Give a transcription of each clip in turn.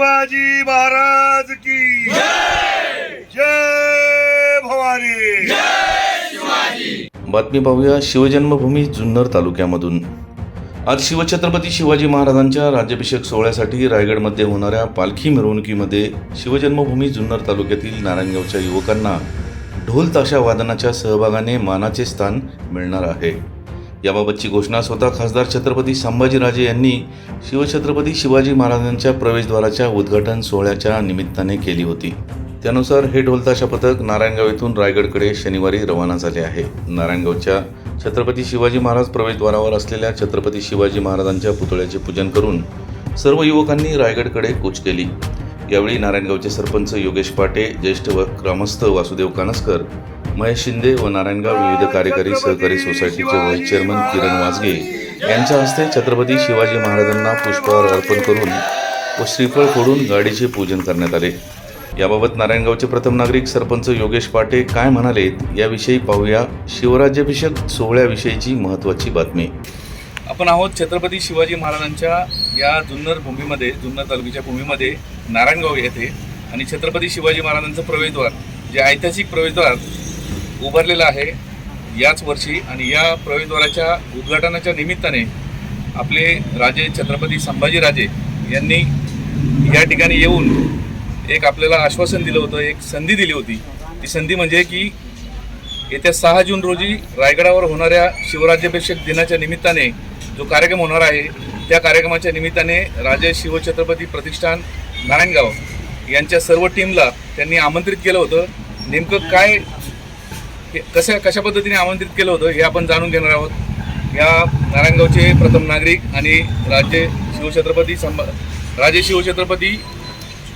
शिवाजी महाराज की। जय भवानी। बातमी पाहूया शिवजन्मभूमी जुन्नर तालुक्यामधून. आज शिवछत्रपती शिवाजी महाराजांच्या राज्याभिषेक सोहळ्यासाठी रायगडमध्ये होणाऱ्या पालखी मिरवणुकीमध्ये शिवजन्मभूमी जुन्नर तालुक्यातील नारायणगावच्या युवकांना ढोल ताशा वादनाच्या सहभागाने मानाचे स्थान मिळणार आहे. याबाबतची घोषणा स्वतः खासदार छत्रपती संभाजीराजे यांनी शिवछत्रपती शिवाजी महाराजांच्या प्रवेशद्वाराच्या उद्घाटन सोहळ्याच्या निमित्ताने केली होती. त्यानुसार हे ढोलताशा पथक नारायणगाव येथून रायगडकडे शनिवारी रवाना झाले आहे. नारायणगावच्या छत्रपती शिवाजी महाराज प्रवेशद्वारावर असलेल्या छत्रपती शिवाजी महाराजांच्या पुतळ्याचे पूजन करून सर्व युवकांनी रायगडकडे कूच केली. यावेळी नारायणगावचे सरपंच योगेश पाटे ज्येष्ठ व ग्रामस्थ वासुदेव कानसकर महेश शिंदे व नारायणगाव विविध कार्यकारी सहकारी सोसायटीचे व्हाईस चेअरमन किरण वाजगे यांच्या हस्ते छत्रपती शिवाजी महाराजांना पुष्पहार अर्पण करून व श्रीफळ फोडून गाडीचे पूजन करण्यात आले. याबाबत नारायणगावचे प्रथम नागरिक सरपंच योगेश पाटे काय म्हणालेत याविषयी पाहूया शिवराज्याभिषेक सोहळ्याविषयीची महत्त्वाची बातमी. आपण आहोत छत्रपती शिवाजी महाराजांच्या या जुन्नर भूमीमध्ये जुन्नर तालुक्याच्या भूमीमध्ये नारायणगाव येथे आणि छत्रपती शिवाजी महाराजांचं प्रवेशद्वार जे ऐतिहासिक प्रवेशद्वार उभारलेलं आहे. याच वर्षी आणि या प्रवेशद्वाराच्या उद्घाटनाच्या निमित्ताने आपले राजे छत्रपती संभाजीराजे यांनी या ठिकाणी येऊन एक आपल्याला आश्वासन दिलं होतं एक संधी दिली होती. ती संधी म्हणजे की येत्या सहा जून रोजी रायगडावर होणाऱ्या शिवराज्याभिषेक दिनाच्या निमित्ताने जो कार्यक्रम होणार आहे त्या कार्यक्रमाच्या निमित्ताने राजे शिवछत्रपती प्रतिष्ठान नारायणगाव यांच्या सर्व टीमला त्यांनी आमंत्रित केलं होतं. नेमकं काय हे- कशा कशा पद्धतीने आमंत्रित केलं होतं हे आपण जाणून घेणार आहोत. या नारायणगावचे प्रथम नागरिक आणि राज्य शिवछत्रपती संभा राजे शिवछत्रपती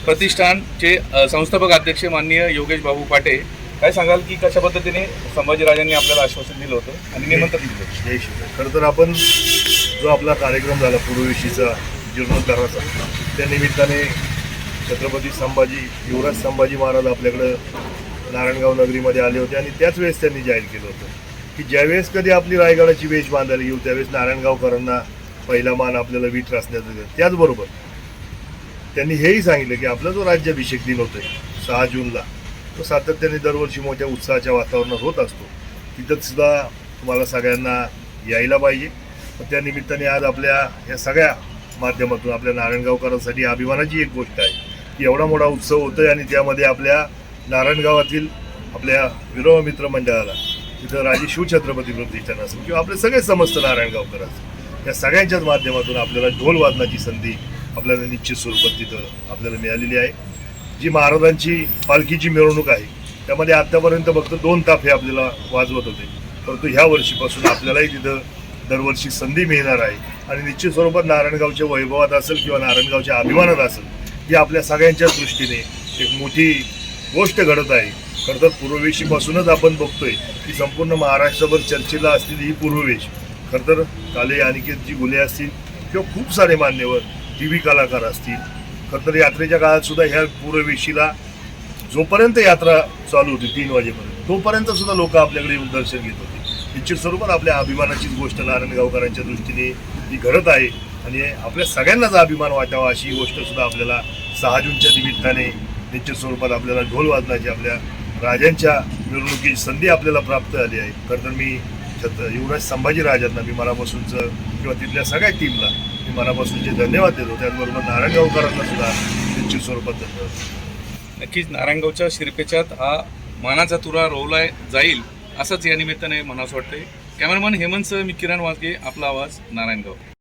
प्रतिष्ठानचे संस्थापक अध्यक्ष माननीय योगेश बाबू पाटे काय सांगाल की कशा पद्धतीने संभाजीराजांनी आपल्याला आश्वासन दिलं होतं आणि निमंत्रण दिलं होतं? जय शिवाय खरं तर आपण जो आपला कार्यक्रम झाला पूर्वविषयीचा जीर्णोद्धाराचा त्या निमित्ताने छत्रपती संभाजी युवराज संभाजी महाराज आपल्याकडं नारायणगाव नगरीमध्ये आले होते आणि त्याच वेळेस त्यांनी जाहीर केलं होतं की ज्यावेळेस कधी आपली रायगडाची वेश बांधायला येऊ त्यावेळेस नारायणगावकरांना पहिला मान आपल्याला वीट रचण्यात त्याचबरोबर त्यांनी हेही सांगितलं की आपला जो राज्याभिषेक दिन होतोय सहा जूनला तो सातत्याने दरवर्षी मोठ्या उत्साहाच्या वातावरणात होत असतो. तिथं सुद्धा तुम्हाला सगळ्यांना यायला पाहिजे. त्यानिमित्ताने त्या निमित्ताने आज आपल्या या सगळ्या माध्यमातून आपल्या नारायणगावकरांसाठी अभिमानाची एक गोष्ट आहे की एवढा मोठा उत्सव होतोय आणि त्यामध्ये आपल्या नारायणगावातील आपल्या विरोह मित्र मंडळाला तिथं राजे शिवछत्रपती प्रतिष्ठान असेल किंवा आपले सगळे समस्त नारायणगावकर असतील या सगळ्यांच्याच माध्यमातून आपल्याला ढोल वादनाची संधी आपल्याला निश्चित स्वरूपात तिथं आपल्याला मिळालेली आहे. जी महाराजांची पालखीची मिरवणूक आहे त्यामध्ये आत्तापर्यंत फक्त दोन ताफे आपल्याला वाजवत होते. परंतु ह्या वर्षीपासून आपल्यालाही तिथं दरवर्षी संधी मिळणार आहे. आणि निश्चित स्वरूपात नारायणगावच्या वैभवात असेल किंवा नारायणगावच्या अभिमानात असेल ही आपल्या सगळ्यांच्याच दृष्टीने एक मोठी गोष्ट घडत आहे. खरं तर पूर्ववेशीपासूनच आपण बघतोय की संपूर्ण महाराष्ट्रभर चर्चेला असलेली ही पूर्ववेश खरं तर काले अनिकेतजी गुले असतील किंवा खूप सारे मान्यवर टी व्ही कलाकार असतील. खरं तर यात्रेच्या काळात सुद्धा ह्या पूर्ववेशीला जोपर्यंत यात्रा चालू होती तीन वाजेपर्यंत तोपर्यंत सुद्धा लोक आपल्याकडे येऊन दर्शन घेत होते. निश्चित स्वरूपात आपल्या अभिमानाचीच गोष्ट नारायण गावकरांच्या दृष्टीने ही घडत आहे. आणि आपल्या सगळ्यांनाच अभिमान वाटावा अशी ही गोष्ट सुद्धा आपल्याला सहा जूनच्या निमित्ताने निश्चित स्वरूपात आपल्याला ढोल वाजनाची आपल्या राजांच्या मिरवणुकीची संधी आपल्याला प्राप्त झाली आहे. खरं तर मी छत युवराज संभाजी राजांना मी मनापासूनचं किंवा तिथल्या सगळ्या टीमला मी मनापासूनचे धन्यवाद देतो त्याचबरोबर नारायणगावकरांना सुद्धा निश्चित स्वरूपात धन्यवाद नक्कीच नारायणगावच्या शिरपेच्यात हा मानाचा तुरा रोवला जाईल असंच या निमित्ताने मनास वाटते कॅमेरामन हेमंत मी किरण वाजगे आपला आवाज नारायणगाव.